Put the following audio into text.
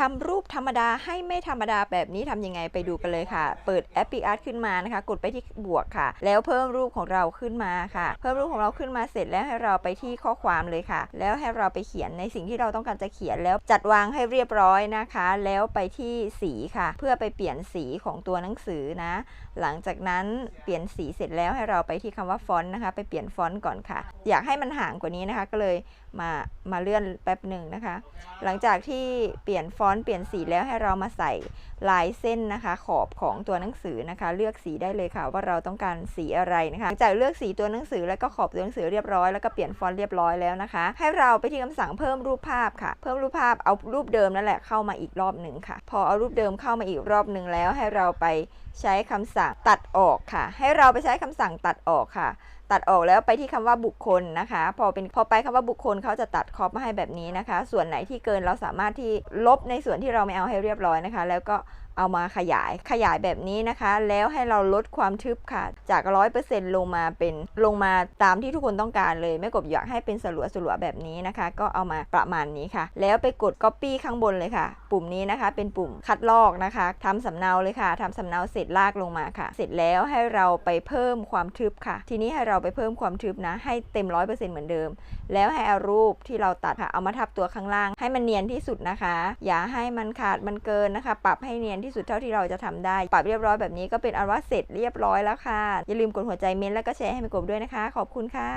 ทำรูปธรรมดาให้ไม่ธรรมดาแบบนี้ทำยังไงไปดูกันเลยค่ะ เปิดแอป p ิ Art ขึ้นมานะคะ กดไปที่บวกค่ะ แล้วเพิ่มรูปของเราขึ้นมาค่ะ เพิ่มรูปของเราขึ้นมาเสร็จแล้วให้เราไปที่ข้อความเลยค่ะ แล้วให้เราไปเขียนในสิ่งที่เราต้องการจะเขียนแล้วจัดวางให้เรียบร้อยนะคะ แล้วไปที่สีค่ะ เพื่อไปเปลี่ยนสีของตัวหนังสือนะ หลังจากนั้นเปลี่ยนสีเสร็จแล้วให้เราไปที่คำว่าฟอนต์นะคะ ไปเปลี่ยนฟอนต์ก่อนค่ะ อยากให้มันห่างกว่านี้นะคะ ก็เลยมามาเลื่อนแป๊บหนึ่งนะคะ หลังจากที่เปลี่ยนฟอนต์เปลี่ยนสีแล้วให้เรามาใส่ลายเส้นนะคะ ขอบของตัวหนังสือนะคะ เลือกสีได้เลยค่ะ ว่าเราต้องการสีอะไรนะคะหลังจากเลือกสีตัวหนังสือแล้วก็ขอบตัวหนังสือเรียบร้อยแล้วก็เปลี่ยนฟอนต์เรียบร้อยแล้วนะคะ ให้เราไปที่คำสั่งเพิ่มรูปภาพค่ะ เพิ่มรูปภาพเอารูปเดิมนั่นแหละเข้ามาอีกรอบหนึ่งค่ะ พอเอารูปเดิมเข้ามาอีกรอบหนึ่งแล้ว ให้เราไปใช้คำสั่งตัดออกค่ะ ให้เราไปใช้คำสั่งตัดออกค่ะ ตัดออกแล้วไปที่คำว่าบุคคลนะคะ พอเป็นพอไปคำว่าบุคคลเขาจะตัดคอปมาให้แบบนี้นะคะ ส่วนไหนที่เกินเราสามารถที่ลบในส่วนที่เราไม่เอาให้เรียบร้อยนะคะ แล้วก็เอามาขยายขยายแบบนี้นะคะ แล้วให้เราลดความทึบค่ะ จาก 100%ลงมาเป็นลงมาตามที่ทุกคนต้องการเลยแม่กบอยากให้เป็นสลัวสลัวแบบนี้นะคะ ก็เอามาประมาณนี้ค่ะ แล้วไปกด copy ข้างบนเลยค่ะ ปุ่มนี้นะคะ เป็นปุ่มคัดลอกนะคะทำสำเนาเลยค่ะทำสำเนาเสร็จลากลงมาค่ะ เสร็จแล้วให้เราไปเพิ่มความทึบค่ะ ทีนี้ให้เราไปเพิ่มความทึบนะ ให้เต็ม 100%เหมือนเดิม แล้วให้เอารูปที่เราตัดค่ะเอามาทับตัวข้างล่าง ให้มันเนียนที่สุดนะคะ อย่าให้มันขาดมันเกินนะคะ ปรับให้เนียนที่สุดเท่าที่เราจะทำได้ ปรับเรียบร้อยแบบนี้ก็เป็นอันว่าเสร็จเรียบร้อยแล้วค่ะ อย่าลืมกดหัวใจเม้นแล้วก็แชร์ให้มีกบด้วยนะคะ ขอบคุณค่ะ